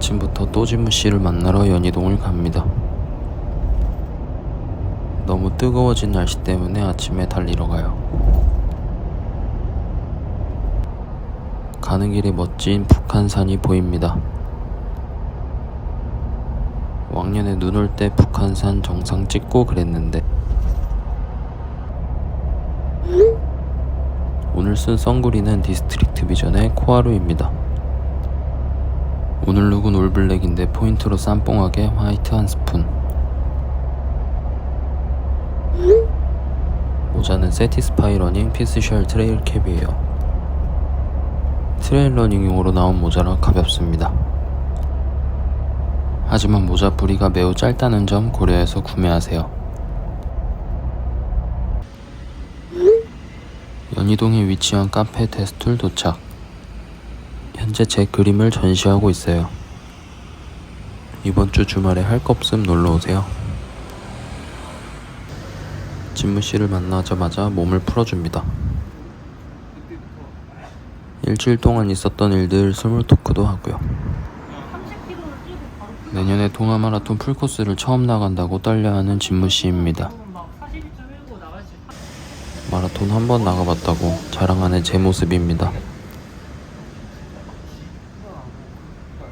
아침부터 또지무 씨를 만나러 연희동을 갑니다. 너무 뜨거워진 날씨 때문에 아침에 달리러 가요. 가는 길에 멋진 북한산이 보입니다. 왕년에 눈 올 때 북한산 정상 찍고 그랬는데 오늘 쓴 선글이는 디스트릭트 비전의 코하루입니다. 오늘 룩은 올블랙인데 포인트로 쌈뽕하게 화이트 한 스푼 모자는 세티스파이 러닝 피스셜 트레일 캡이에요. 트레일 러닝용으로 나온 모자라 가볍습니다. 하지만 모자 부리가 매우 짧다는 점 고려해서 구매하세요. 연희동에 위치한 카페 데스툴 도착. 현재 제 그림을 전시하고 있어요. 이번 주 주말에 할 거 없음 놀러 오세요. 진무 씨를 만나자마자 몸을 풀어줍니다. 일주일 동안 있었던 일들 스몰 토크도 하고요. 내년에 동아 마라톤 풀코스를 처음 나간다고 떨려하는 진무 씨입니다. 마라톤 한 번 나가봤다고 자랑하는 제 모습입니다.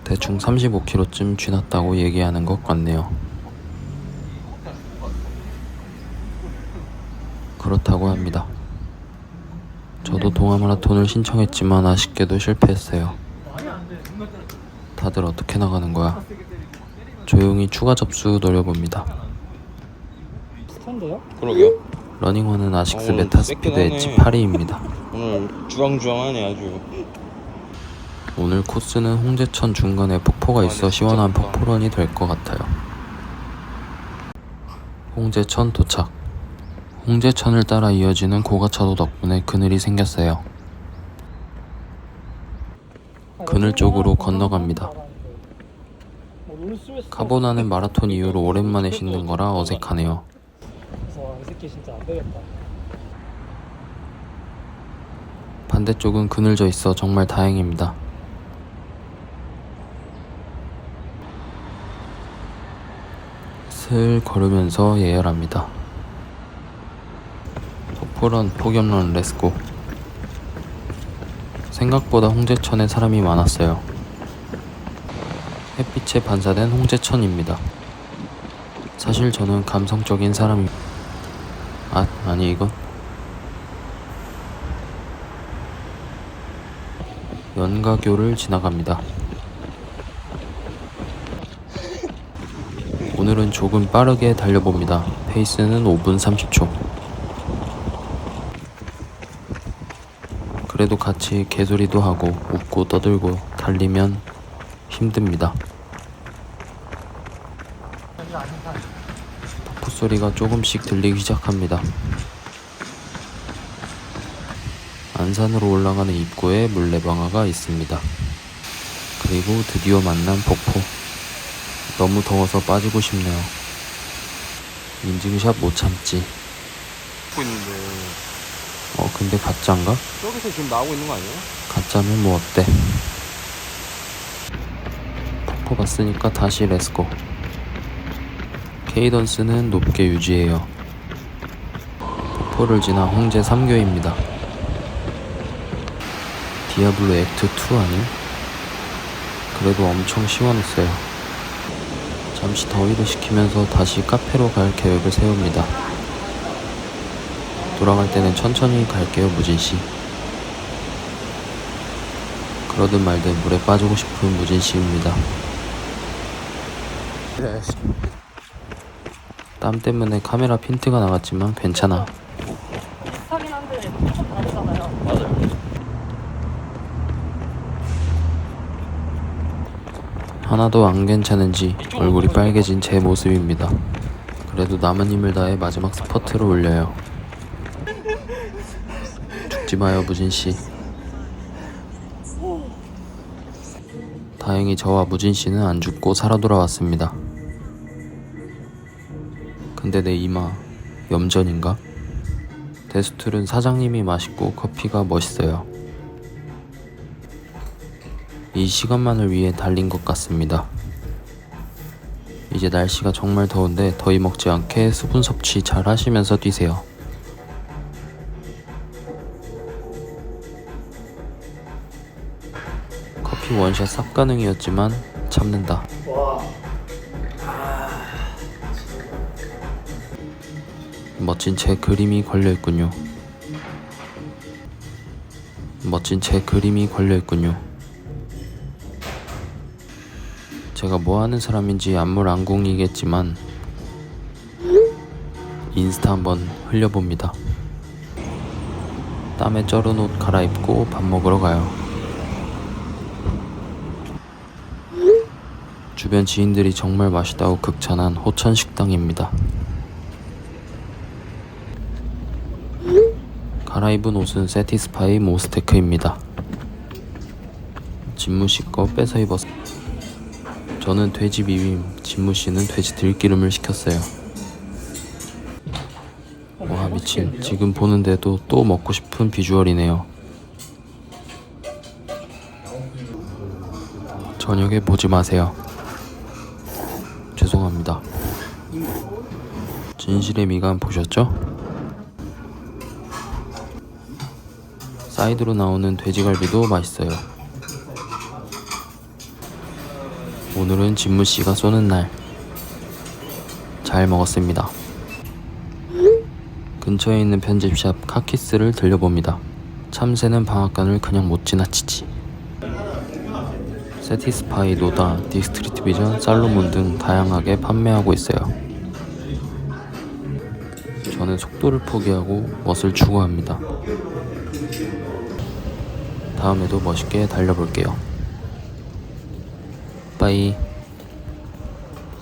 대충 35km쯤 지났다고 얘기하는 것 같네요. 그렇다고 합니다. 저도 동아 마라톤을 신청했지만 아쉽게도 실패했어요. 다들 어떻게 나가는 거야? 조용히 추가 접수 노려봅니다. 그러게요. 러닝화는 아식스 어, 오늘 메타스피드 엣지 하네. 8위입니다. 오늘 주황주황하네 아주. 오늘 코스는 홍제천 중간에 폭포가 있어 시원한. 폭포런이 될 것 같아요. 홍제천 도착. 홍제천을 따라 이어지는 고가차도 덕분에 그늘이 생겼어요. 그늘 쪽으로 건너갑니다. 카보나는 마라톤 이후로 오랜만에 신는 거라 어색하네요. 반대쪽은 그늘져 있어 정말 다행입니다. 슬 걸으면서 예열합니다. 폭포런 폭염런 레스고. 생각보다 홍제천에 사람이 많았어요. 햇빛에 반사된 홍제천입니다. 사실 저는 감성적인 사람이 아 아니 이건 연가교를 지나갑니다. 오늘은 조금 빠르게 달려봅니다. 페이스는 5분 30초. 그래도 같이 개소리도 하고 웃고 떠들고 달리면 힘듭니다. 폭포 소리가 조금씩 들리기 시작합니다. 안산으로 올라가는 입구에 물레방아가 있습니다. 그리고 드디어 만난 폭포. 너무 더워서 빠지고 싶네요. 인증샷 못 참지. 하고 있는데 어, 근데 가짜인가? 저기서 지금 나오고 있는 거 아니에요? 가짜면 뭐 어때? 폭포 봤으니까 다시 렛츠고. 케이던스는 높게 유지해요. 폭포를 지나 홍제 3교입니다. 디아블로 액트 2 아님? 그래도 엄청 시원했어요. 잠시 더위를 식히면서 다시 카페로 갈 계획을 세웁니다. 돌아갈 때는 천천히 갈게요, 무진 씨. 그러든 말든 물에 빠지고 싶은 무진 씨입니다. 그래. 땀 때문에 카메라 핀트가 나갔지만 괜찮아. 비슷하긴 한데 조금 다르잖아요. 맞아요. 하나도 안 괜찮은지 얼굴이 빨개진 제 모습입니다. 그래도 남은 힘을 다해 마지막 스퍼트를 올려요. 죽지 마요, 무진 씨. 다행히 저와 무진 씨는 안 죽고 살아 돌아왔습니다. 근데 내 이마, 염전인가? 데스툴은 사장님이 맛있고 커피가 멋있어요. 이 시간만을 위해 달린 것 같습니다. 이제 날씨가 정말 더운데 더위 먹지 않게 수분 섭취 잘 하시면서 뛰세요. 커피 원샷 쌉 가능이었지만 참는다. 멋진 제 그림이 걸려 있군요. 멋진 제 그림이 걸려 있군요. 제가 뭐 하는 사람인지 안물안궁이겠지만 인스타 한번 흘려봅니다. 땀에 쩔은 옷 갈아입고 밥 먹으러 가요. 주변 지인들이 정말 맛있다고 극찬한 호천 식당입니다. 갈아입은 옷은 세티스파이 모스테크입니다. 진무 씨거 뺏어 입었. 저는 돼지 비빔, 진무 씨는 돼지 들기름을 시켰어요. 와 미친. 지금 보는데도 또 먹고 싶은 비주얼이네요. 저녁에 보지 마세요. 죄송합니다. 진실의 미간 보셨죠? 사이드로 나오는 돼지갈비도 맛있어요. 오늘은 진무 씨가 쏘는 날. 잘 먹었습니다. 근처에 있는 편집샵 카키스를 들려봅니다. 참새는 방앗간을 그냥 못 지나치지. 세티스파이, 노다, 디스트리트 비전, 살로몬 등 다양하게 판매하고 있어요. 저는 속도를 포기하고 멋을 추구합니다. 다음에도 멋있게 달려볼게요. 빠이.